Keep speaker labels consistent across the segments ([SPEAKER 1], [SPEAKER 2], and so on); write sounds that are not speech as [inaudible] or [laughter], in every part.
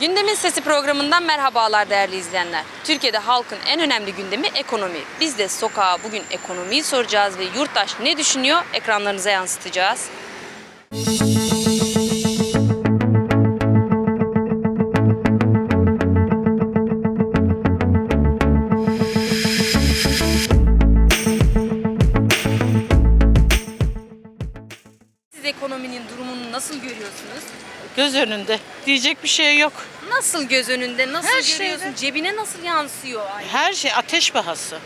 [SPEAKER 1] Gündemin Sesi programından merhabalar değerli izleyenler. Türkiye'de halkın en önemli gündemi ekonomi. Biz de sokağa bugün ekonomiyi soracağız ve yurttaş ne düşünüyor ekranlarınıza yansıtacağız. Siz ekonominin durumunu nasıl görüyorsunuz?
[SPEAKER 2] Göz önünde. Diyecek bir şey yok.
[SPEAKER 1] Nasıl göz önünde, nasıl
[SPEAKER 2] Her
[SPEAKER 1] görüyorsun?
[SPEAKER 2] şeyde.
[SPEAKER 1] Cebine nasıl yansıyor? Ay,
[SPEAKER 2] Her şey ateş pahası.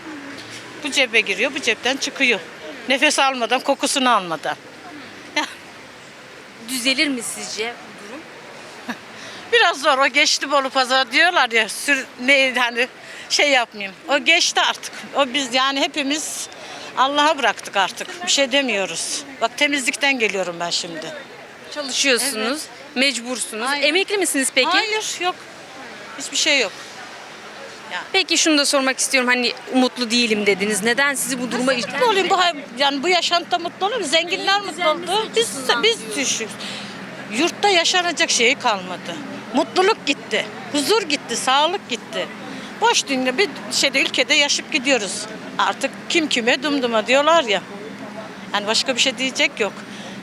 [SPEAKER 2] Bu cebe giriyor, bu cepten çıkıyor. Nefes almadan, kokusunu almadan.
[SPEAKER 1] Düzelir mi sizce bu durum? [laughs]
[SPEAKER 2] biraz zor. O geçti Bolu Pazarı diyorlar ya. Sür, ne hani şey yapmayayım. O geçti artık. O biz yani hepimiz Allah'a bıraktık artık. Bir şey demiyoruz. Bak temizlikten geliyorum ben şimdi.
[SPEAKER 1] Çalışıyorsunuz, mecbursunuz.
[SPEAKER 2] Aynen.
[SPEAKER 1] Emekli misiniz peki?
[SPEAKER 2] Hayır, yok. Hiçbir şey yok.
[SPEAKER 1] Peki şunu da sormak istiyorum. Hani mutlu değilim dediniz. Neden sizi bu duruma
[SPEAKER 2] Mutlu olayım bu hay- yani bu yaşantıda mutlu olur. Zenginler mutlu oldu. Biz biz düşük. Yurtta yaşanacak şey kalmadı. Mutluluk gitti. Huzur gitti, sağlık gitti. Boş dünya bir şeyde ülkede yaşıp gidiyoruz. Artık kim kime dumduma diyorlar ya. Yani başka bir şey diyecek yok.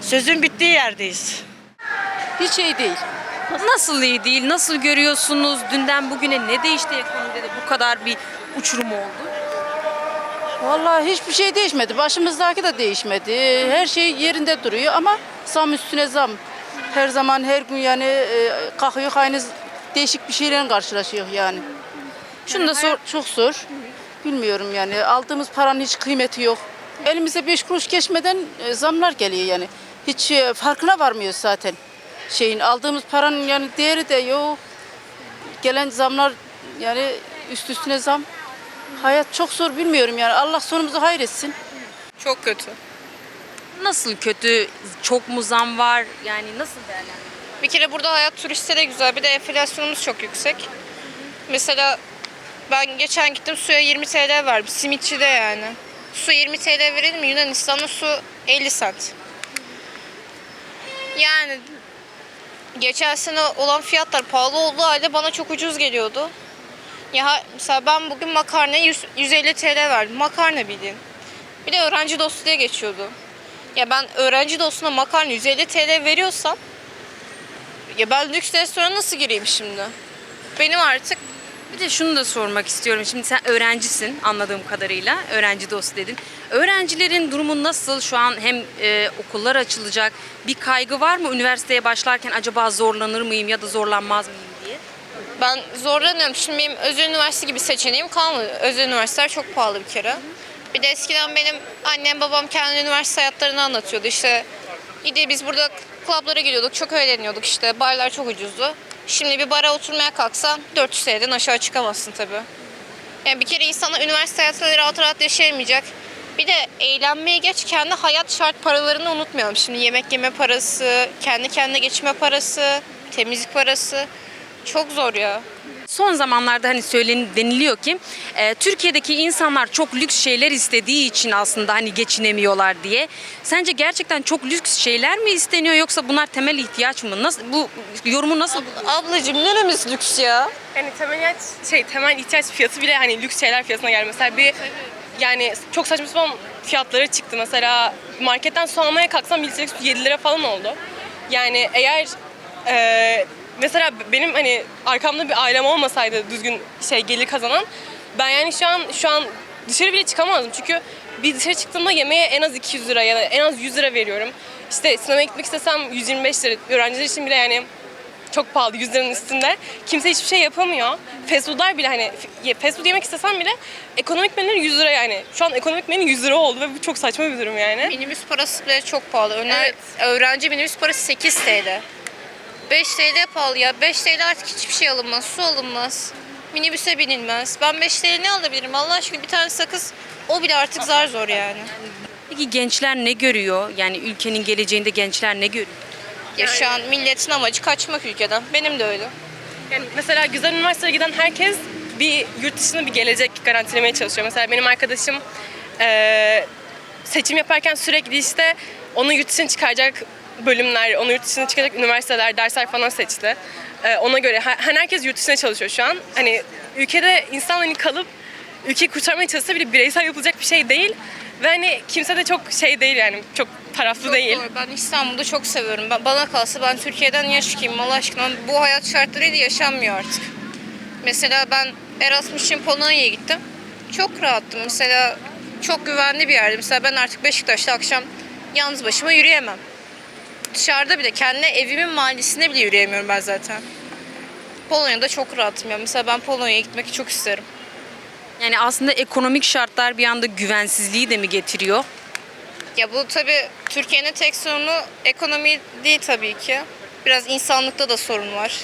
[SPEAKER 2] Sözün bittiği yerdeyiz.
[SPEAKER 3] Hiç iyi değil.
[SPEAKER 1] Nasıl iyi değil? Nasıl görüyorsunuz? Dünden bugüne ne değişti ekonomide de bu kadar bir uçurum oldu?
[SPEAKER 3] Vallahi hiçbir şey değişmedi. Başımızdaki de değişmedi. Her şey yerinde duruyor ama zam üstüne zam. Her zaman her gün yani e, kalkıyor aynı değişik bir şeylerle karşılaşıyor yani.
[SPEAKER 1] Şunu da sor.
[SPEAKER 3] Çok zor. Bilmiyorum yani aldığımız paranın hiç kıymeti yok. Elimize beş kuruş geçmeden e, zamlar geliyor yani. Hiç e, farkına varmıyoruz zaten. Şeyin aldığımız paranın yani değeri de yok. Gelen zamlar yani üst üstüne zam. Hayat çok zor bilmiyorum yani. Allah sonumuzu hayretsin.
[SPEAKER 4] Çok kötü.
[SPEAKER 1] Nasıl kötü? Çok mu zam var? Yani nasıl değerlendiriyorsunuz?
[SPEAKER 4] Bir kere burada hayat turiste de güzel. Bir de enflasyonumuz çok yüksek. Mesela ben geçen gittim suya 20 TL verdim. Simitçide yani. Su 20 TL verelim mi? Yunanistan'da su 50 sent. Yani geçen sene olan fiyatlar pahalı olduğu halde bana çok ucuz geliyordu. Ya mesela ben bugün makarnaya 100 150 TL verdim. Makarna bildiğin. Bir de öğrenci dostu diye geçiyordu. Ya ben öğrenci dostuna makarna 150 TL veriyorsam ya ben lüks restorana nasıl gireyim şimdi? Benim artık
[SPEAKER 1] Bir de şunu da sormak istiyorum. Şimdi sen öğrencisin anladığım kadarıyla. Öğrenci dostu dedin. Öğrencilerin durumu nasıl? Şu an hem e, okullar açılacak. Bir kaygı var mı üniversiteye başlarken acaba zorlanır mıyım ya da zorlanmaz mıyım diye?
[SPEAKER 4] ben zorlanıyorum. Şimdi benim özel üniversite gibi seçeneğim kalmadı. Özel üniversiteler çok pahalı bir kere. Bir de eskiden benim annem babam kendi üniversite hayatlarını anlatıyordu. İşte İyi biz burada klaplara geliyorduk, çok eğleniyorduk işte. Barlar çok ucuzdu. Şimdi bir bara oturmaya kalksan 400 TL'den aşağı çıkamazsın tabii. Yani bir kere insanlar üniversite hayatını rahat rahat yaşayamayacak. Bir de eğlenmeye geç kendi hayat şart paralarını unutmayalım. Şimdi yemek yeme parası, kendi kendine geçme parası, temizlik parası. Çok zor ya.
[SPEAKER 1] Son zamanlarda hani söylen deniliyor ki e, Türkiye'deki insanlar çok lüks şeyler istediği için aslında hani geçinemiyorlar diye. Sence gerçekten çok lüks şeyler mi isteniyor yoksa bunlar temel ihtiyaç mı? Nasıl bu yorumu nasıl
[SPEAKER 4] Ablacığım neremiz lüks ya?
[SPEAKER 5] Yani temel ihtiyaç, şey temel ihtiyaç fiyatı bile hani lüks şeyler fiyatına geldi. Mesela bir yani çok saçma sapan fiyatları çıktı. Mesela marketten su almaya kalksam 1 litrelik su 7 lira falan oldu. Yani eğer e, mesela benim hani arkamda bir ailem olmasaydı düzgün şey gelir kazanan ben yani şu an şu an dışarı bile çıkamazdım. Çünkü bir dışarı çıktığımda yemeğe en az 200 lira ya da en az 100 lira veriyorum. İşte sinemaya gitmek istesem 125 lira. Öğrenciler için bile yani çok pahalı 100 liranın üstünde. Kimse hiçbir şey yapamıyor. Fast foodlar bile hani fast food yemek istesem bile ekonomik menüleri 100 lira yani. Şu an ekonomik menü 100 lira oldu ve bu çok saçma bir durum yani.
[SPEAKER 4] Minibüs parası bile çok pahalı. Öner-
[SPEAKER 5] Evet.
[SPEAKER 4] Öğrenci minibüs parası 8 TL. 5 TL pahalı ya. 5 TL artık hiçbir şey alınmaz. Su alınmaz. Minibüse binilmez. Ben 5 TL ne alabilirim? Allah aşkına bir tane sakız o bile artık zar zor yani.
[SPEAKER 1] Peki gençler ne görüyor? Yani ülkenin geleceğinde gençler ne görüyor?
[SPEAKER 4] Ya şu an milletin amacı kaçmak ülkeden. Benim de öyle.
[SPEAKER 5] Yani mesela güzel üniversiteye giden herkes bir yurt dışında bir gelecek garantilemeye çalışıyor. Mesela benim arkadaşım eee, seçim yaparken sürekli işte onu yurt dışına çıkaracak bölümler, onu yurt dışına çıkacak üniversiteler, dersler falan seçti. Ee, ona göre hani herkes yurt dışına çalışıyor şu an. Hani ülkede insan hani kalıp ülkeyi kurtarmaya çalışsa bile bireysel yapılacak bir şey değil. Ve hani kimse de çok şey değil yani çok taraflı değil.
[SPEAKER 4] Doğru. Ben İstanbul'da çok seviyorum. Ben, bana kalsa ben Türkiye'den niye çıkayım Allah aşkına? Bu hayat şartlarıyla yaşanmıyor artık. Mesela ben Erasmus için Polonya'ya gittim. Çok rahattım. Mesela çok güvenli bir yerdi. Mesela ben artık Beşiktaş'ta akşam yalnız başıma yürüyemem. Dışarıda bile kendi evimin mahallesinde bile yürüyemiyorum ben zaten. Polonya'da çok rahatım ya. Mesela ben Polonya'ya gitmek çok isterim.
[SPEAKER 1] Yani aslında ekonomik şartlar bir anda güvensizliği de mi getiriyor?
[SPEAKER 4] Ya bu tabii Türkiye'nin tek sorunu ekonomi değil tabii ki. Biraz insanlıkta da sorun var.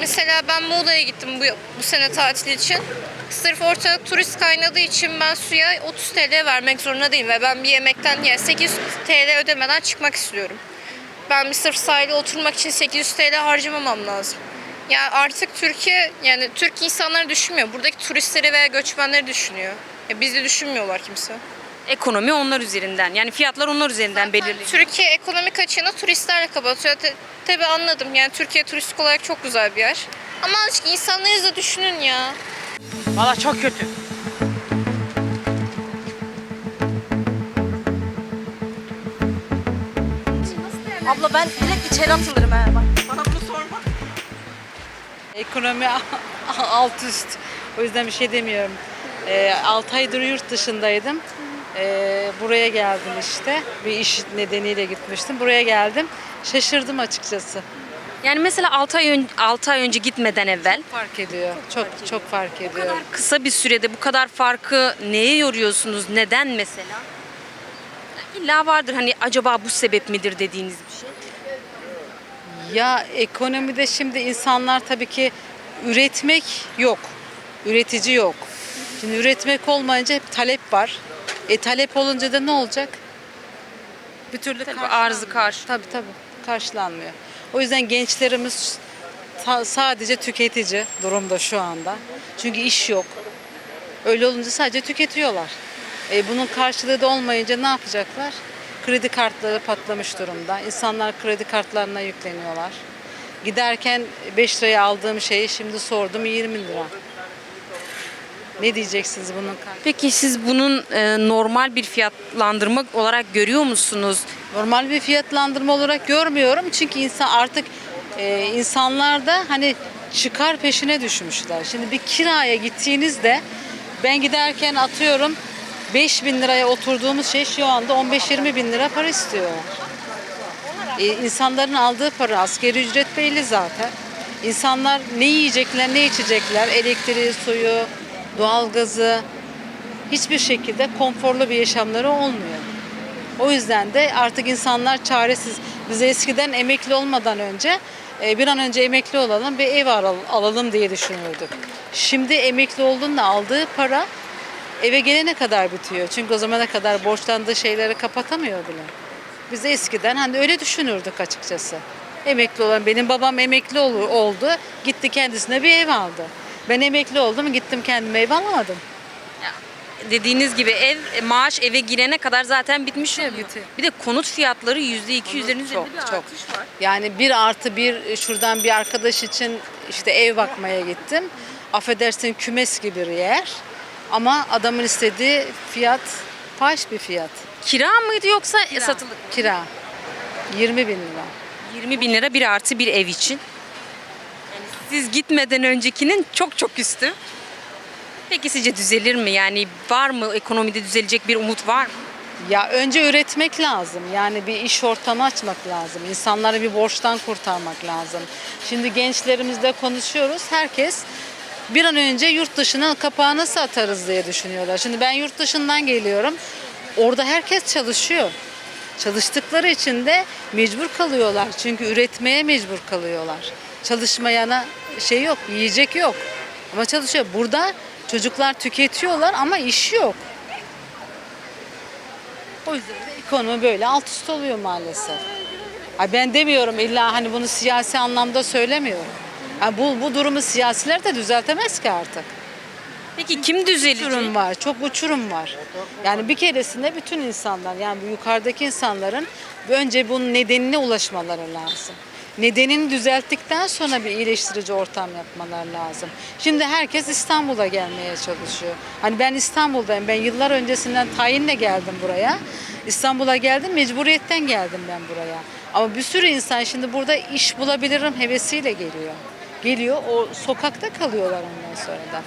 [SPEAKER 4] Mesela ben Muğla'ya gittim bu, bu sene tatil için. Sırf ortada turist kaynadığı için ben suya 30 TL vermek zorunda değilim. Ve ben bir yemekten yani 800 TL ödemeden çıkmak istiyorum. Ben bir sırf sahile oturmak için 800 TL harcamamam lazım. Ya artık Türkiye yani Türk insanları düşünmüyor. Buradaki turistleri veya göçmenleri düşünüyor. Ya bizi düşünmüyorlar kimse.
[SPEAKER 1] Ekonomi onlar üzerinden. Yani fiyatlar onlar üzerinden belirleniyor.
[SPEAKER 4] Türkiye ekonomik açığını turistlerle kapatıyor. Te- Tabii anladım. Yani Türkiye turistik olarak çok güzel bir yer. Ama azıcık insanları da düşünün ya.
[SPEAKER 6] Valla çok kötü.
[SPEAKER 7] Abla ben direkt içeri atılırım ha. Bak bana bunu sorma.
[SPEAKER 8] Ekonomi [laughs] alt üst. O yüzden bir şey demiyorum. 6 aydır yurt dışındaydım. Ee, buraya geldim işte. Bir iş nedeniyle gitmiştim. Buraya geldim. Şaşırdım açıkçası.
[SPEAKER 1] Yani mesela 6 ay, ön- 6 ay önce gitmeden evvel
[SPEAKER 8] Fark ediyor. Çok çok fark ediyor.
[SPEAKER 1] kısa bir sürede bu kadar farkı neye yoruyorsunuz? Neden mesela? İlla vardır hani acaba bu sebep midir dediğiniz bir şey.
[SPEAKER 8] Ya ekonomide şimdi insanlar tabii ki üretmek yok. Üretici yok. Şimdi üretmek olmayınca hep talep var. E talep olunca da ne olacak? Bir türlü
[SPEAKER 1] Tabii arzı karşı.
[SPEAKER 8] Tabii tabii karşılanmıyor. O yüzden gençlerimiz sadece tüketici durumda şu anda. Çünkü iş yok. Öyle olunca sadece tüketiyorlar. E, bunun karşılığı da olmayınca ne yapacaklar? Kredi kartları patlamış durumda. İnsanlar kredi kartlarına yükleniyorlar. Giderken 5 liraya aldığım şeyi şimdi sordum 20 lira. Ne diyeceksiniz bunun karşılığı?
[SPEAKER 1] Peki siz bunun e, normal bir fiyatlandırma olarak görüyor musunuz?
[SPEAKER 8] Normal bir fiyatlandırma olarak görmüyorum çünkü insan artık e, insanlar da hani çıkar peşine düşmüşler. Şimdi bir kiraya gittiğinizde ben giderken atıyorum 5 bin liraya oturduğumuz şey şu anda 15-20 bin lira para istiyorlar. E, insanların aldığı para askeri ücret belli zaten. İnsanlar ne yiyecekler ne içecekler elektriği, suyu, doğalgazı hiçbir şekilde konforlu bir yaşamları olmuyor. O yüzden de artık insanlar çaresiz. Biz eskiden emekli olmadan önce e, bir an önce emekli olalım bir ev al- alalım diye düşünürdük. Şimdi emekli olduğunda aldığı para eve gelene kadar bitiyor. Çünkü o zamana kadar borçlandığı şeyleri kapatamıyor bile. Biz eskiden hani öyle düşünürdük açıkçası. Emekli olan benim babam emekli ol- oldu. Gitti kendisine bir ev aldı. Ben emekli oldum gittim kendime ev alamadım.
[SPEAKER 1] Dediğiniz gibi ev maaş eve girene kadar zaten bitmiş oluyor.
[SPEAKER 8] bitiyor.
[SPEAKER 1] Bir de konut fiyatları yüzde iki yüzlerin üzerinde
[SPEAKER 8] Çok
[SPEAKER 1] bir
[SPEAKER 8] çok.
[SPEAKER 1] artış var.
[SPEAKER 8] Yani bir artı bir şuradan bir arkadaş için işte ev bakmaya gittim. Affedersin kümes gibi bir yer. Ama adamın istediği fiyat fahiş bir fiyat.
[SPEAKER 1] Kira mıydı yoksa satılık mı?
[SPEAKER 8] Kira. 20 bin lira.
[SPEAKER 1] 20 bin lira bir artı bir ev için. Yani siz gitmeden öncekinin çok çok üstü. Peki sizce düzelir mi? Yani var mı ekonomide düzelecek bir umut var mı?
[SPEAKER 8] Ya önce üretmek lazım. Yani bir iş ortamı açmak lazım. İnsanları bir borçtan kurtarmak lazım. Şimdi gençlerimizle konuşuyoruz. Herkes bir an önce yurt dışına kapağı nasıl atarız diye düşünüyorlar. Şimdi ben yurt dışından geliyorum. Orada herkes çalışıyor. Çalıştıkları için de mecbur kalıyorlar. Çünkü üretmeye mecbur kalıyorlar. Çalışmayana şey yok, yiyecek yok. Ama çalışıyor. Burada çocuklar tüketiyorlar ama iş yok. O yüzden de ekonomi böyle alt üst oluyor maalesef. Ha ben demiyorum illa hani bunu siyasi anlamda söylemiyorum. Ha bu, bu durumu siyasiler de düzeltemez ki artık.
[SPEAKER 1] Peki kim düzelecek?
[SPEAKER 8] Uçurum var, çok uçurum var. Yani bir keresinde bütün insanlar yani bu yukarıdaki insanların Önce bunun nedenine ulaşmaları lazım. Nedenini düzelttikten sonra bir iyileştirici ortam yapmalar lazım. Şimdi herkes İstanbul'a gelmeye çalışıyor. Hani ben İstanbul'dayım. Ben yıllar öncesinden tayinle geldim buraya. İstanbul'a geldim, mecburiyetten geldim ben buraya. Ama bir sürü insan şimdi burada iş bulabilirim hevesiyle geliyor. Geliyor, o sokakta kalıyorlar ondan sonra da.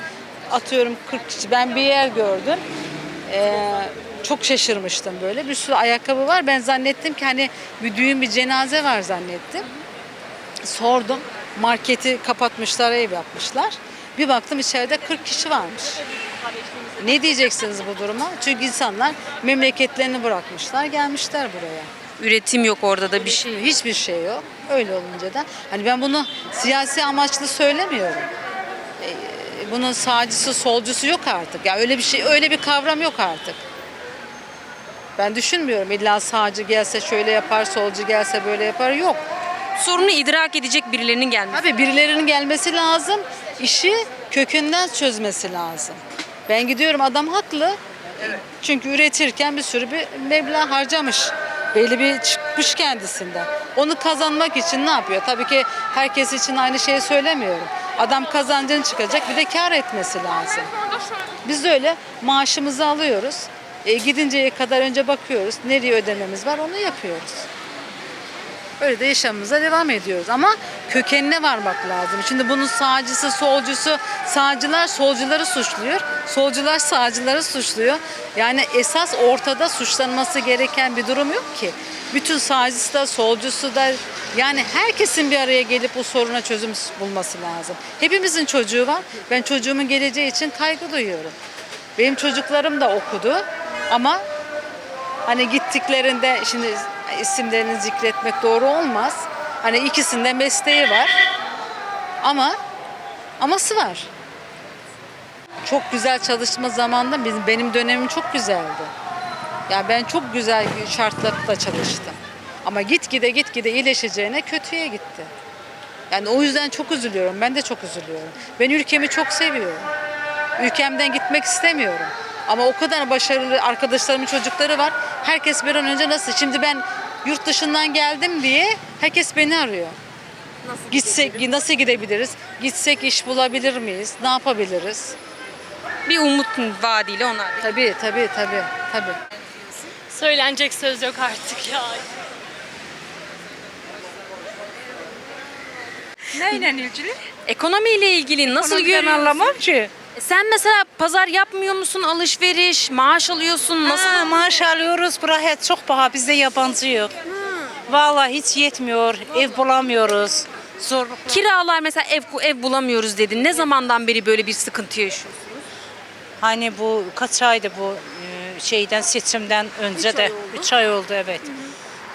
[SPEAKER 8] Atıyorum 40 kişi. Ben bir yer gördüm. Ee, çok şaşırmıştım böyle. Bir sürü ayakkabı var. Ben zannettim ki hani bir düğün bir cenaze var zannettim. Sordum. Marketi kapatmışlar, ev yapmışlar. Bir baktım içeride 40 kişi varmış. Ne diyeceksiniz bu duruma? Çünkü insanlar memleketlerini bırakmışlar, gelmişler buraya.
[SPEAKER 1] Üretim yok orada da bir şey.
[SPEAKER 8] Şey, hiçbir şey yok. Öyle olunca da hani ben bunu siyasi amaçlı söylemiyorum. Ee, Bunun sağcısı, solcusu yok artık. Ya öyle bir şey, öyle bir kavram yok artık. Ben düşünmüyorum illa sağcı gelse şöyle yapar, solcu gelse böyle yapar. Yok.
[SPEAKER 1] Sorunu idrak edecek birilerinin gelmesi.
[SPEAKER 8] Tabii birilerinin gelmesi lazım. işi kökünden çözmesi lazım. Ben gidiyorum adam haklı. Çünkü üretirken bir sürü bir meblağ harcamış. Belli bir çıkmış kendisinden. Onu kazanmak için ne yapıyor? Tabii ki herkes için aynı şeyi söylemiyorum. Adam kazancını çıkacak bir de kar etmesi lazım. Biz de öyle maaşımızı alıyoruz. E, gidinceye kadar önce bakıyoruz. Nereye ödememiz var onu yapıyoruz. Öyle de yaşamımıza devam ediyoruz ama kökenine varmak lazım. Şimdi bunun sağcısı, solcusu, sağcılar solcuları suçluyor, solcular sağcıları suçluyor. Yani esas ortada suçlanması gereken bir durum yok ki. Bütün sağcısı da, solcusu da yani herkesin bir araya gelip bu soruna çözüm bulması lazım. Hepimizin çocuğu var. Ben çocuğumun geleceği için kaygı duyuyorum. Benim çocuklarım da okudu ama Hani gittiklerinde şimdi isimlerini zikretmek doğru olmaz. Hani ikisinde mesleği var. Ama aması var. Çok güzel çalışma zamanında bizim benim dönemim çok güzeldi. Yani ben çok güzel şartlarda çalıştım. Ama gitgide gitgide iyileşeceğine kötüye gitti. Yani o yüzden çok üzülüyorum. Ben de çok üzülüyorum. Ben ülkemi çok seviyorum. Ülkemden gitmek istemiyorum. Ama o kadar başarılı arkadaşlarımın çocukları var. Herkes bir an önce nasıl? Şimdi ben yurt dışından geldim diye herkes beni arıyor. Gitsek nasıl gidebiliriz? Gitsek iş bulabilir miyiz? Ne yapabiliriz?
[SPEAKER 1] Bir umut vaadiyle onlar.
[SPEAKER 8] Tabii tabii tabii tabii.
[SPEAKER 5] Söylenecek söz yok artık ya.
[SPEAKER 2] Neyle ilgili?
[SPEAKER 1] Ekonomiyle ilgili nasıl
[SPEAKER 2] ben
[SPEAKER 1] görüyorsun?
[SPEAKER 2] anlamam ki.
[SPEAKER 1] Sen mesela pazar yapmıyor musun? Alışveriş, maaş alıyorsun. Nasıl?
[SPEAKER 2] Ha, maaş alıyoruz. Bura hayat çok pahalı. Bizde yabancı yok. Vallahi hiç yetmiyor. Ev bulamıyoruz. Zorluk.
[SPEAKER 1] Kiralar mesela ev ev bulamıyoruz dedin. Ne zamandan beri böyle bir sıkıntı yaşıyorsun?
[SPEAKER 2] Hani bu kaç aydı bu e, şeyden seçimden önce de 3 ay oldu evet.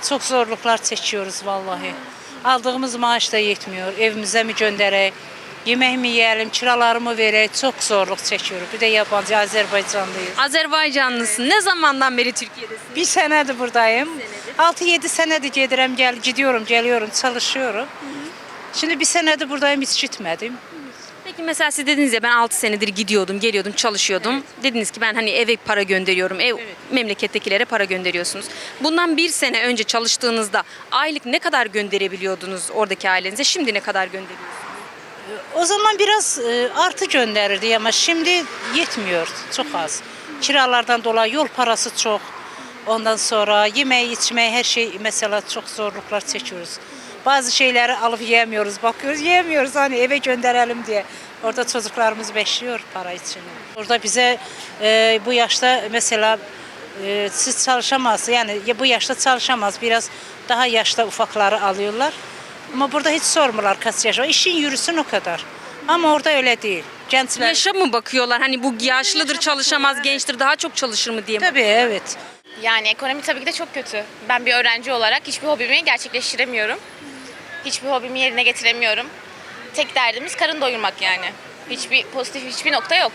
[SPEAKER 2] Çok zorluklar çekiyoruz vallahi. Aldığımız maaş da yetmiyor. Evimize mi gönderek? Yemek mi yiyelim, kiraları mı verek? Çok zorluk çekiyoruz. Bir de yabancı Azerbaycanlıyız.
[SPEAKER 1] Azerbaycanlısın. Ne zamandan beri Türkiye'desin?
[SPEAKER 2] Bir senedir buradayım. 6-7 senedir gidiyorum, gel, gidiyorum, geliyorum, çalışıyorum. Şimdi bir senedir buradayım, hiç gitmedim.
[SPEAKER 1] Peki mesela siz dediniz ya ben 6 senedir gidiyordum, geliyordum, çalışıyordum. Dediniz ki ben hani eve para gönderiyorum. Ev memlekettekilere para gönderiyorsunuz. Bundan bir sene önce çalıştığınızda aylık ne kadar gönderebiliyordunuz oradaki ailenize? Şimdi ne kadar gönderiyorsunuz?
[SPEAKER 2] O zaman biraz e, artı gönderirdi ama şimdi yetmiyor, çok az. Kiralardan dolayı yol parası çok. Ondan sonra yemeği, içmeyi, her şey mesela çok zorluklar çekiyoruz. Bazı şeyleri alıp yiyemiyoruz, bakıyoruz yiyemiyoruz hani eve gönderelim diye. Orada çocuklarımız bekliyor para için. Orada bize e, bu yaşta mesela e, siz çalışamaz yani ya bu yaşta çalışamaz biraz daha yaşta ufakları alıyorlar. Ama burada hiç yaş var. İşin yürüsün o kadar. Ama orada öyle değil. Gençler
[SPEAKER 1] Yaşa mı bakıyorlar? Hani bu yaşlıdır çalışamaz, gençtir daha çok çalışır mı diye mi?
[SPEAKER 2] tabii evet.
[SPEAKER 9] Yani ekonomi tabii ki de çok kötü. Ben bir öğrenci olarak hiçbir hobimi gerçekleştiremiyorum. Hiçbir hobimi yerine getiremiyorum. Tek derdimiz karın doyurmak yani. Hiçbir pozitif hiçbir nokta yok.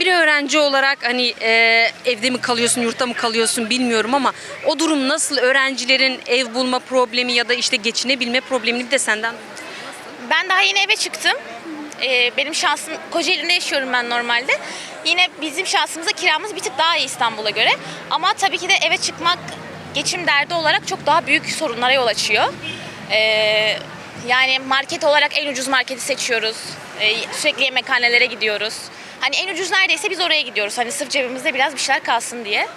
[SPEAKER 1] Bir öğrenci olarak hani e, evde mi kalıyorsun, yurtta mı kalıyorsun bilmiyorum ama o durum nasıl? Öğrencilerin ev bulma problemi ya da işte geçinebilme problemini de senden
[SPEAKER 9] Ben daha yeni eve çıktım. Ee, benim şansım, Kocaeli'nde yaşıyorum ben normalde. Yine bizim şansımızda kiramız bir tık daha iyi İstanbul'a göre. Ama tabii ki de eve çıkmak geçim derdi olarak çok daha büyük sorunlara yol açıyor. Ee, yani market olarak en ucuz marketi seçiyoruz. Ee, sürekli yemekhanelere gidiyoruz. Hani en ucuz neredeyse biz oraya gidiyoruz. Hani sırf cebimizde biraz bir şeyler kalsın diye.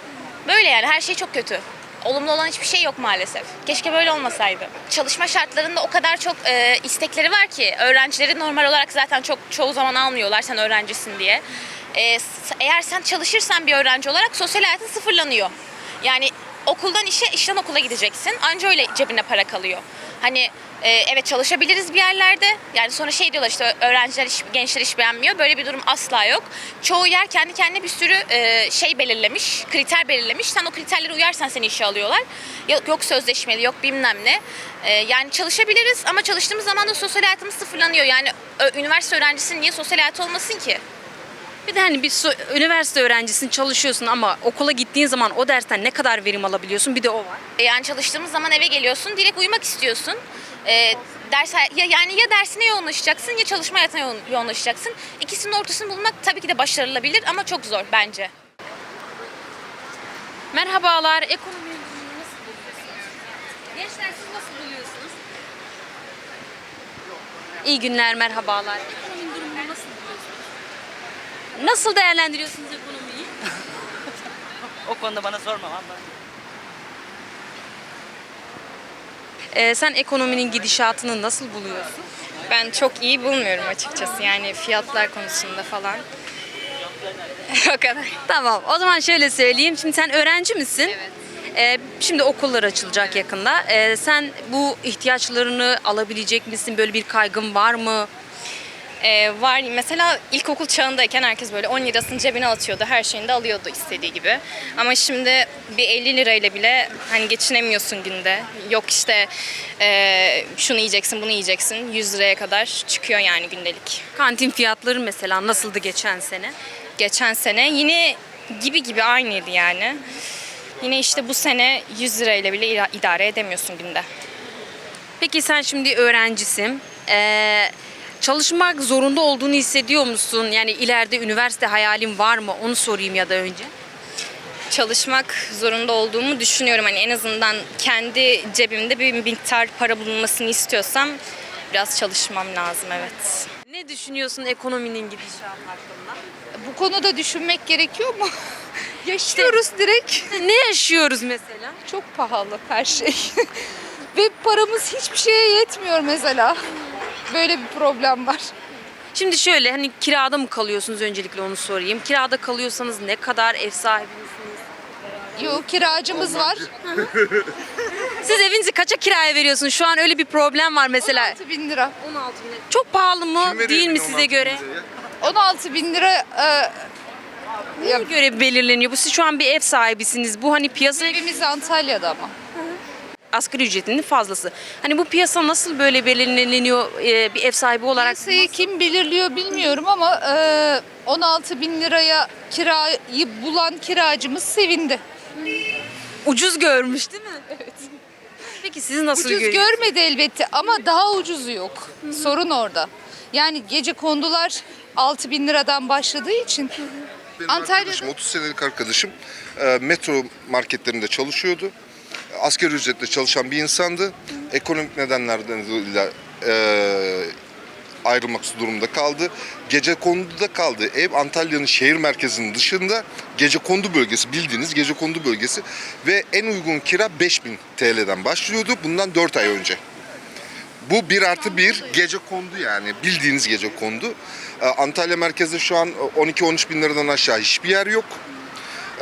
[SPEAKER 9] Böyle yani her şey çok kötü. Olumlu olan hiçbir şey yok maalesef. Keşke böyle olmasaydı. Çalışma şartlarında o kadar çok e, istekleri var ki öğrencileri normal olarak zaten çok çoğu zaman almıyorlar sen öğrencisin diye. E, eğer sen çalışırsan bir öğrenci olarak sosyal hayatın sıfırlanıyor. Yani okuldan işe, işten okula gideceksin. Anca öyle cebine para kalıyor. Hani e, evet çalışabiliriz bir yerlerde. Yani sonra şey diyorlar işte öğrenciler, iş, gençler iş beğenmiyor. Böyle bir durum asla yok. Çoğu yer kendi kendine bir sürü e, şey belirlemiş, kriter belirlemiş. Sen o kriterlere uyarsan seni işe alıyorlar. Yok, yok sözleşmeli, yok bilmem ne. E, yani çalışabiliriz ama çalıştığımız zaman da sosyal hayatımız sıfırlanıyor. Yani ö- üniversite öğrencisinin niye sosyal hayatı olmasın ki?
[SPEAKER 1] Bir de hani bir so- üniversite öğrencisin çalışıyorsun ama okula gittiğin zaman o dersten ne kadar verim alabiliyorsun bir de o var.
[SPEAKER 9] Yani çalıştığımız zaman eve geliyorsun, direkt uyumak istiyorsun. Ee, ders ya yani ya dersine yoğunlaşacaksın ya çalışma hayatına yoğun- yoğunlaşacaksın. İkisinin ortasını bulmak tabii ki de başarılabilir ama çok zor bence.
[SPEAKER 1] Merhabalar. Ekonomi durumunu nasıl buluyorsunuz? Gençler siz nasıl buluyorsunuz? İyi günler, merhabalar. Ekonomi durumunu nasıl buluyorsunuz? Nasıl değerlendiriyorsunuz ekonomiyi?
[SPEAKER 10] O konuda bana sorma valla.
[SPEAKER 1] Ee, sen ekonominin gidişatını nasıl buluyorsun?
[SPEAKER 11] Ben çok iyi bulmuyorum açıkçası yani fiyatlar konusunda falan. [laughs] o kadar.
[SPEAKER 1] Tamam, o zaman şöyle söyleyeyim. Şimdi sen öğrenci misin?
[SPEAKER 11] Evet.
[SPEAKER 1] Ee, şimdi okullar açılacak yakında. Ee, sen bu ihtiyaçlarını alabilecek misin? Böyle bir kaygın var mı?
[SPEAKER 11] Ee, var mesela ilkokul çağındayken herkes böyle 10 lirasını cebine atıyordu. Her şeyini de alıyordu istediği gibi. Ama şimdi bir 50 lirayla bile hani geçinemiyorsun günde. Yok işte e, şunu yiyeceksin bunu yiyeceksin 100 liraya kadar çıkıyor yani gündelik.
[SPEAKER 1] Kantin fiyatları mesela nasıldı geçen sene?
[SPEAKER 11] Geçen sene yine gibi gibi aynıydı yani. Yine işte bu sene 100 lirayla bile idare edemiyorsun günde.
[SPEAKER 1] Peki sen şimdi öğrencisin. Ee, çalışmak zorunda olduğunu hissediyor musun? Yani ileride üniversite hayalin var mı? Onu sorayım ya da önce.
[SPEAKER 11] çalışmak zorunda olduğumu düşünüyorum. Hani en azından kendi cebimde bir miktar para bulunmasını istiyorsam biraz çalışmam lazım evet.
[SPEAKER 1] Ne düşünüyorsun ekonominin gidişatı hakkında?
[SPEAKER 12] Bu konuda düşünmek gerekiyor mu? [laughs] Yaşıyoruz direkt. [laughs]
[SPEAKER 1] Ne yaşıyoruz mesela?
[SPEAKER 12] Çok pahalı her şey. [laughs] Ve paramız hiçbir şeye yetmiyor mesela. Böyle bir problem var.
[SPEAKER 1] Şimdi şöyle hani kirada mı kalıyorsunuz öncelikle onu sorayım. Kirada kalıyorsanız ne kadar ev sahibi misiniz?
[SPEAKER 12] Yok kiracımız var.
[SPEAKER 1] Siz evinizi kaça kiraya veriyorsunuz? Şu an öyle bir problem var mesela.
[SPEAKER 12] 16 bin lira.
[SPEAKER 1] 16 bin lira. Çok pahalı mı? Değil mi size göre?
[SPEAKER 12] 16 bin lira e,
[SPEAKER 1] Neye göre belirleniyor? Bu siz şu an bir ev sahibisiniz. Bu hani piyasa
[SPEAKER 12] evimiz Antalya'da ama.
[SPEAKER 1] Asgari ücretinin fazlası. Hani bu piyasa nasıl böyle belirleniyor e, bir ev sahibi olarak?
[SPEAKER 12] Piyasayı kim belirliyor bilmiyorum ama e, 16 bin liraya kirayı bulan kiracımız sevindi.
[SPEAKER 1] Ucuz görmüş değil mi? Evet. Peki siz nasıl
[SPEAKER 12] Ucuz
[SPEAKER 1] görüyorsunuz?
[SPEAKER 12] görmedi elbette ama daha ucuzu yok. Sorun orada. Yani gece kondular 6 bin liradan başladığı için
[SPEAKER 13] Benim
[SPEAKER 12] Antalya'da-
[SPEAKER 13] arkadaşım, 30 senelik arkadaşım e, metro marketlerinde çalışıyordu. Asgari ücretle çalışan bir insandı. Ekonomik nedenlerden dolayı e, ayrılmak durumunda kaldı. Gece konduda kaldı. Ev Antalya'nın şehir merkezinin dışında gece kondu bölgesi bildiğiniz gece kondu bölgesi ve en uygun kira 5000 TL'den başlıyordu bundan 4 ay önce. Bu bir artı bir gece kondu yani bildiğiniz gece kondu. Ee, Antalya merkezde şu an 12-13 bin liradan aşağı hiçbir yer yok.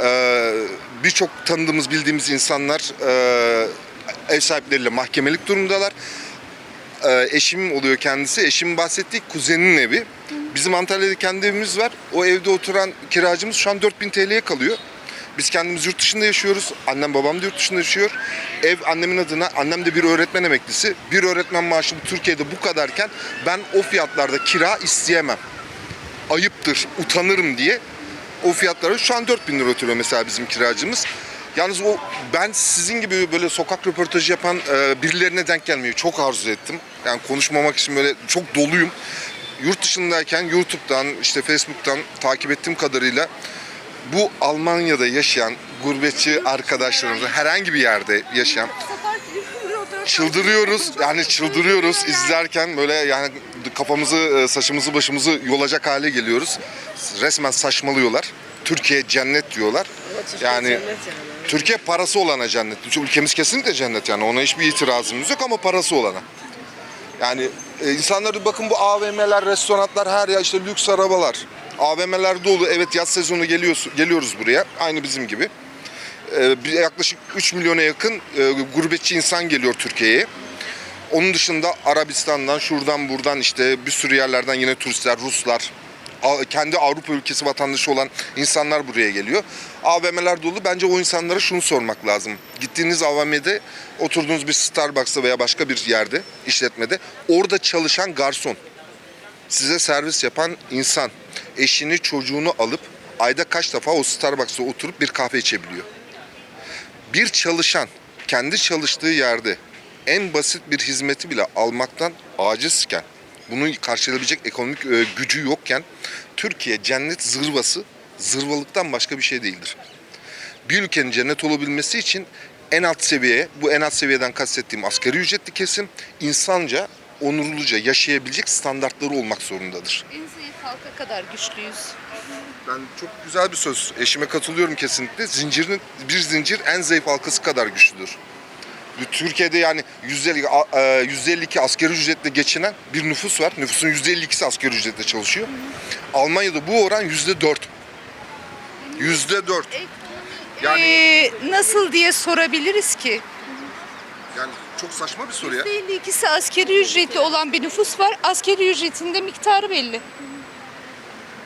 [SPEAKER 13] Ee, Birçok tanıdığımız bildiğimiz insanlar e, ev sahipleriyle mahkemelik durumdalar. Ee, eşim oluyor kendisi. Eşimin bahsettiği kuzeninin evi. Bizim Antalya'da kendi evimiz var. O evde oturan kiracımız şu an 4000 TL'ye kalıyor. Biz kendimiz yurt dışında yaşıyoruz. Annem babam da yurt dışında yaşıyor. Ev annemin adına, annem de bir öğretmen emeklisi. Bir öğretmen maaşı Türkiye'de bu kadarken ben o fiyatlarda kira isteyemem. Ayıptır, utanırım diye o fiyatlara şu an 4000 lira oturuyor mesela bizim kiracımız. Yalnız o ben sizin gibi böyle sokak röportajı yapan e, birilerine denk gelmeyi çok arzu ettim. Yani konuşmamak için böyle çok doluyum. Yurt dışındayken YouTube'dan işte Facebook'tan takip ettiğim kadarıyla bu Almanya'da yaşayan gurbetçi arkadaşlarımıza herhangi bir yerde yaşayan çıldırıyoruz. Yani çıldırıyoruz izlerken böyle yani kafamızı, e, saçımızı, başımızı yolacak hale geliyoruz. Resmen saçmalıyorlar. Türkiye cennet diyorlar. Yani Türkiye parası olana cennet. Ülkemiz kesinlikle cennet yani. Ona hiçbir itirazımız yok ama parası olana. Yani e, insanlar bakın bu AVM'ler, restoranlar her yer işte lüks arabalar. AVM'ler dolu. Evet yaz sezonu geliyoruz, geliyoruz buraya. Aynı bizim gibi. E, yaklaşık 3 milyona yakın e, gurbetçi insan geliyor Türkiye'ye. Onun dışında Arabistan'dan, şuradan buradan işte bir sürü yerlerden yine turistler, Ruslar, kendi Avrupa ülkesi vatandaşı olan insanlar buraya geliyor. AVM'ler dolu. Bence o insanlara şunu sormak lazım. Gittiğiniz AVM'de oturduğunuz bir Starbucks'ta veya başka bir yerde, işletmede orada çalışan garson, size servis yapan insan, eşini, çocuğunu alıp ayda kaç defa o Starbucks'ta oturup bir kahve içebiliyor? Bir çalışan kendi çalıştığı yerde en basit bir hizmeti bile almaktan acizken, bunu karşılayabilecek ekonomik e, gücü yokken Türkiye cennet zırvası zırvalıktan başka bir şey değildir. Bir ülkenin cennet olabilmesi için en alt seviyeye, bu en alt seviyeden kastettiğim asgari ücretli kesim insanca, onurluca yaşayabilecek standartları olmak zorundadır.
[SPEAKER 12] En zayıf halka kadar güçlüyüz.
[SPEAKER 13] Ben çok güzel bir söz. Eşime katılıyorum kesinlikle. Zincirin bir zincir en zayıf halkası kadar güçlüdür. Türkiye'de yani %50, a- e, %52 asgari ücretle geçinen bir nüfus var. Nüfusun %52'si asgari ücretle çalışıyor. Almanya'da bu oran %4. %4. Yani
[SPEAKER 12] Ee, nasıl diye sorabiliriz ki?
[SPEAKER 13] yani çok saçma bir soru ya.
[SPEAKER 12] %52'si askeri ücretli olan bir nüfus var. Askeri ücretinde miktarı belli.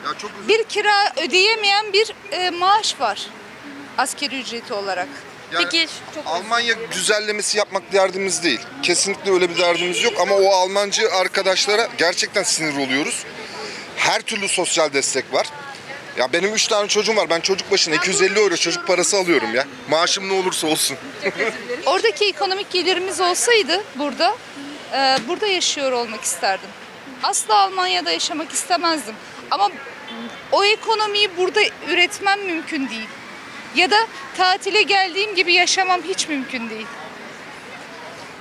[SPEAKER 13] Ya çok.
[SPEAKER 12] Bir kira ödeyemeyen bir e, maaş var. Askeri ücreti olarak.
[SPEAKER 13] Yani
[SPEAKER 1] Peki çok
[SPEAKER 13] Almanya güzellemesi yapmak derdimiz değil. Kesinlikle öyle bir derdimiz yok ama o Almancı arkadaşlara gerçekten sinir oluyoruz. Her türlü sosyal destek var. Ya benim 3 tane çocuğum var. Ben çocuk başına 250 euro çocuk parası alıyorum ya. Maaşım ne olursa olsun. [laughs]
[SPEAKER 12] Oradaki ekonomik gelirimiz olsaydı burada, e, burada yaşıyor olmak isterdim. Asla Almanya'da yaşamak istemezdim. Ama o ekonomiyi burada üretmem mümkün değil. Ya da tatile geldiğim gibi yaşamam hiç mümkün değil.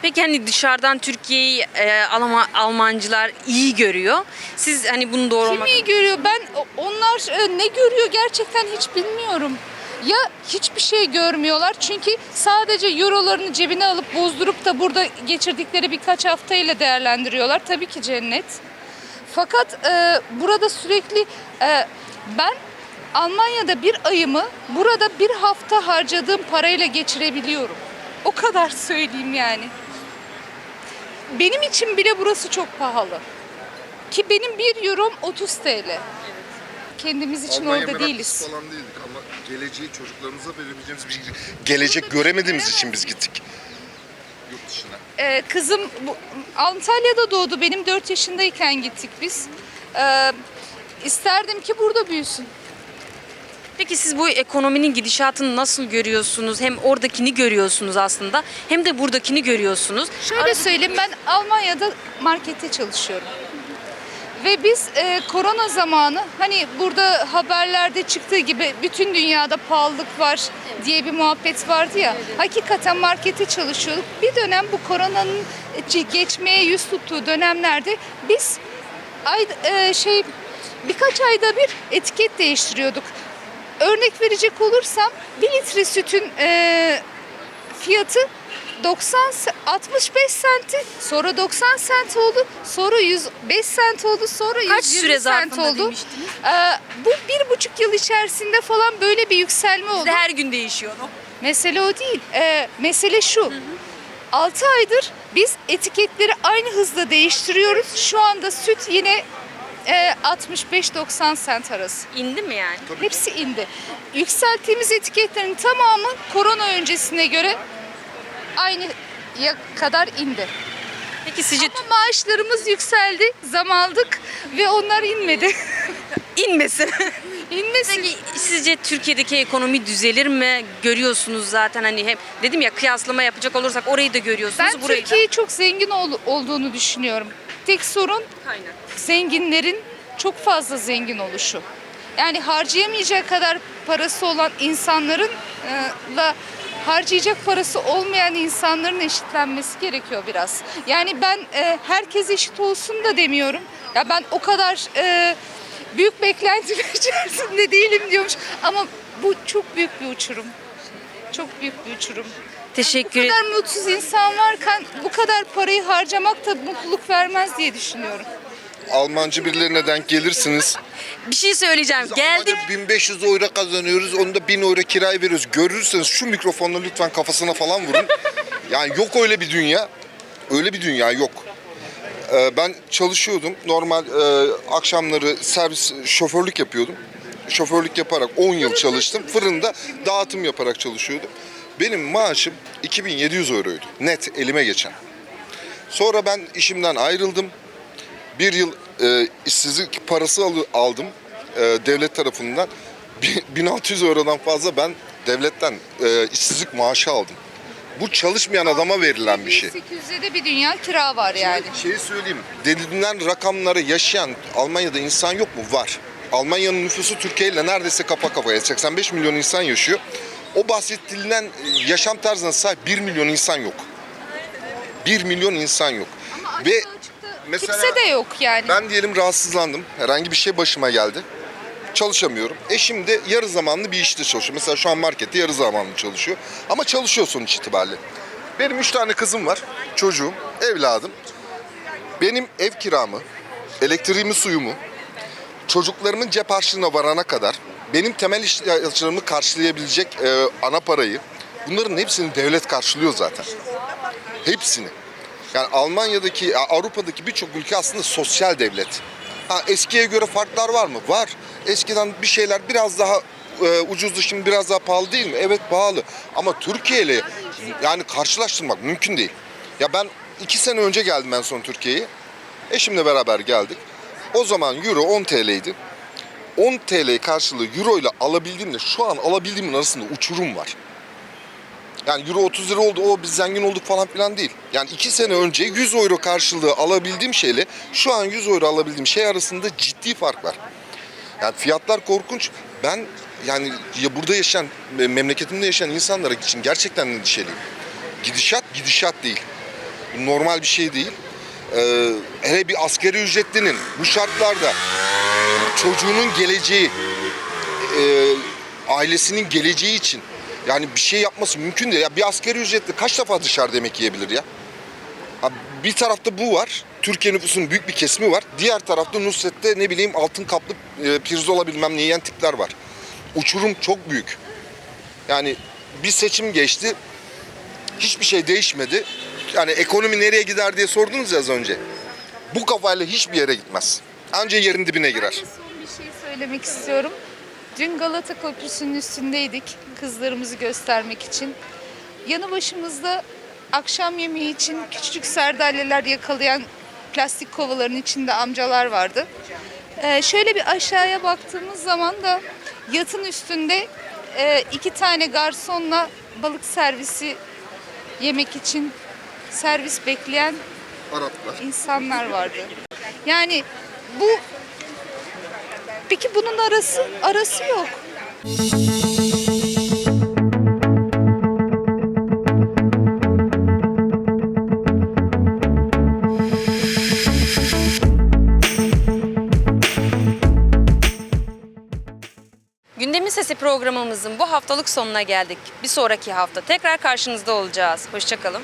[SPEAKER 1] Peki hani dışarıdan Türkiye'yi e, Alman, Almancılar iyi görüyor. Siz hani bunu doğru
[SPEAKER 12] Kim
[SPEAKER 1] olmak...
[SPEAKER 12] iyi görüyor? Ben onlar e, ne görüyor gerçekten hiç bilmiyorum. Ya hiçbir şey görmüyorlar çünkü sadece eurolarını cebine alıp bozdurup da burada geçirdikleri birkaç haftayla değerlendiriyorlar. Tabii ki cennet. Fakat e, burada sürekli e, ben Almanya'da bir ayımı burada bir hafta harcadığım parayla geçirebiliyorum. O kadar söyleyeyim yani. Benim için bile burası çok pahalı. Ki benim bir eurom 30 TL. Kendimiz için
[SPEAKER 13] Almanya
[SPEAKER 12] orada
[SPEAKER 13] meraklısı
[SPEAKER 12] değiliz.
[SPEAKER 13] falan değildik ama geleceği çocuklarımıza verebileceğimiz bir gelecek göremediğimiz için biz gittik. Yurt dışına.
[SPEAKER 12] Ee, kızım bu, Antalya'da doğdu. Benim 4 yaşındayken gittik biz. Ee, isterdim ki burada büyüsün.
[SPEAKER 1] Peki siz bu ekonominin gidişatını nasıl görüyorsunuz? Hem oradakini görüyorsunuz aslında hem de buradakini görüyorsunuz.
[SPEAKER 12] Şöyle söyleyeyim ben Almanya'da markette çalışıyorum. Ve biz e, korona zamanı hani burada haberlerde çıktığı gibi bütün dünyada pahalılık var diye bir muhabbet vardı ya. Hakikaten markette çalışıyorduk. Bir dönem bu koronanın e, geçmeye yüz tuttuğu dönemlerde biz ay, e, şey birkaç ayda bir etiket değiştiriyorduk. Örnek verecek olursam bir litre sütün e, fiyatı 90 se- 65 senti sonra 90 sent oldu sonra 105 sent oldu sonra
[SPEAKER 1] Kaç
[SPEAKER 12] 120
[SPEAKER 1] süre
[SPEAKER 12] sent
[SPEAKER 1] zarfında
[SPEAKER 12] oldu.
[SPEAKER 1] demiştiniz?
[SPEAKER 12] Ee, bu bir buçuk yıl içerisinde falan böyle bir yükselme oldu.
[SPEAKER 1] Bizde her gün değişiyor. o.
[SPEAKER 12] Mesele o değil. Ee, mesele şu. 6 aydır biz etiketleri aynı hızla değiştiriyoruz. Şu anda süt yine e, 65-90 sent arası.
[SPEAKER 1] İndi mi yani?
[SPEAKER 12] Hepsi indi. Yükselttiğimiz etiketlerin tamamı korona öncesine göre aynı ya kadar indi.
[SPEAKER 1] Peki sizce
[SPEAKER 12] Ama maaşlarımız yükseldi, zam aldık ve onlar inmedi.
[SPEAKER 1] inmesin? [laughs]
[SPEAKER 12] İnmesin.
[SPEAKER 1] Peki sizce Türkiye'deki ekonomi düzelir mi? Görüyorsunuz zaten hani hem dedim ya kıyaslama yapacak olursak orayı da görüyorsunuz.
[SPEAKER 12] Ben
[SPEAKER 1] burayı da.
[SPEAKER 12] Türkiye'yi çok zengin ol- olduğunu düşünüyorum. Tek sorun
[SPEAKER 1] Kaynak.
[SPEAKER 12] zenginlerin çok fazla zengin oluşu. Yani harcayamayacak kadar parası olan insanların e, la harcayacak parası olmayan insanların eşitlenmesi gerekiyor biraz. Yani ben e, herkes eşit olsun da demiyorum. Ya ben o kadar e, büyük beklentiler [laughs] içerisinde değilim diyormuş ama bu çok büyük bir uçurum. Çok büyük bir uçurum.
[SPEAKER 1] Teşekkür
[SPEAKER 12] Bu kadar mutsuz insan varken bu kadar parayı harcamak da mutluluk vermez diye düşünüyorum.
[SPEAKER 13] Almancı birilerine denk gelirsiniz.
[SPEAKER 1] Bir şey söyleyeceğim. Geldik.
[SPEAKER 13] Almanca 1500 euro kazanıyoruz. Onu da 1000 euro kiraya veriyoruz. Görürseniz şu mikrofonla lütfen kafasına falan vurun. [laughs] yani yok öyle bir dünya. Öyle bir dünya yok. Ee, ben çalışıyordum. Normal e, akşamları servis şoförlük yapıyordum. Şoförlük yaparak 10 yıl çalıştım. Fırında dağıtım yaparak çalışıyordum. Benim maaşım 2700 euroydu. Net elime geçen. Sonra ben işimden ayrıldım. Bir yıl e, işsizlik parası aldım e, devlet tarafından. Bi- 1600 eurodan fazla ben devletten e, işsizlik maaşı aldım. Bu çalışmayan adama verilen bir şey.
[SPEAKER 12] 800'de de bir dünya kira var yani.
[SPEAKER 13] Şeyi söyleyeyim. Denilen rakamları yaşayan Almanya'da insan yok mu? Var. Almanya'nın nüfusu Türkiye ile neredeyse kafa kafaya. 85 milyon insan yaşıyor. O bahsedilen yaşam tarzına sahip 1 milyon insan yok. 1 milyon insan yok. Ve mesela
[SPEAKER 12] Kimse de yok yani.
[SPEAKER 13] ben diyelim rahatsızlandım. Herhangi bir şey başıma geldi. Çalışamıyorum. Eşim de yarı zamanlı bir işte çalışıyor. Mesela şu an markette yarı zamanlı çalışıyor. Ama çalışıyor sonuç itibariyle. Benim üç tane kızım var. Çocuğum, evladım. Benim ev kiramı, elektriğimi, suyumu, çocuklarımın cep harçlığına varana kadar benim temel ihtiyaçlarımı karşılayabilecek e, ana parayı bunların hepsini devlet karşılıyor zaten. Hepsini. Yani Almanya'daki, Avrupa'daki birçok ülke aslında sosyal devlet. Ha, eskiye göre farklar var mı? Var. Eskiden bir şeyler biraz daha e, ucuzdu şimdi biraz daha pahalı değil mi? Evet pahalı. Ama Türkiye ile yani karşılaştırmak mümkün değil. Ya ben iki sene önce geldim en son Türkiye'ye. Eşimle beraber geldik. O zaman euro 10 TL'ydi. 10 TL karşılığı euro ile alabildiğimle şu an alabildiğimin arasında uçurum var. Yani euro 30 lira oldu o biz zengin olduk falan filan değil. Yani 2 sene önce 100 euro karşılığı alabildiğim şeyle şu an 100 euro alabildiğim şey arasında ciddi fark var. Yani fiyatlar korkunç. Ben yani ya burada yaşayan, memleketimde yaşayan insanlar için gerçekten endişeliyim. Gidişat gidişat değil. Normal bir şey değil. Ee, hele bir askeri ücretlinin bu şartlarda çocuğunun geleceği, e, ailesinin geleceği için yani bir şey yapması mümkün değil. Ya bir askeri ücretli kaç defa dışarıda yemek yiyebilir ya? Ha, bir tarafta bu var. Türkiye nüfusunun büyük bir kesimi var. Diğer tarafta Nusret'te ne bileyim altın kaplı e, pirzola bilmem ne yiyen tipler var. Uçurum çok büyük. Yani bir seçim geçti. Hiçbir şey değişmedi. Yani ekonomi nereye gider diye sordunuz ya az önce. Bu kafayla hiçbir yere gitmez. Anca yerin dibine girer.
[SPEAKER 12] Son bir şey söylemek istiyorum. Dün Galata Köprüsü'nün üstündeydik kızlarımızı göstermek için. Yanı başımızda akşam yemeği için küçücük sardalyeler yakalayan plastik kovaların içinde amcalar vardı. Ee, şöyle bir aşağıya baktığımız zaman da yatın üstünde e, iki tane garsonla balık servisi yemek için servis bekleyen
[SPEAKER 13] Araplar.
[SPEAKER 12] insanlar vardı. Yani bu peki bunun arası arası yok.
[SPEAKER 1] Gündemin Sesi programımızın bu haftalık sonuna geldik. Bir sonraki hafta tekrar karşınızda olacağız. Hoşçakalın.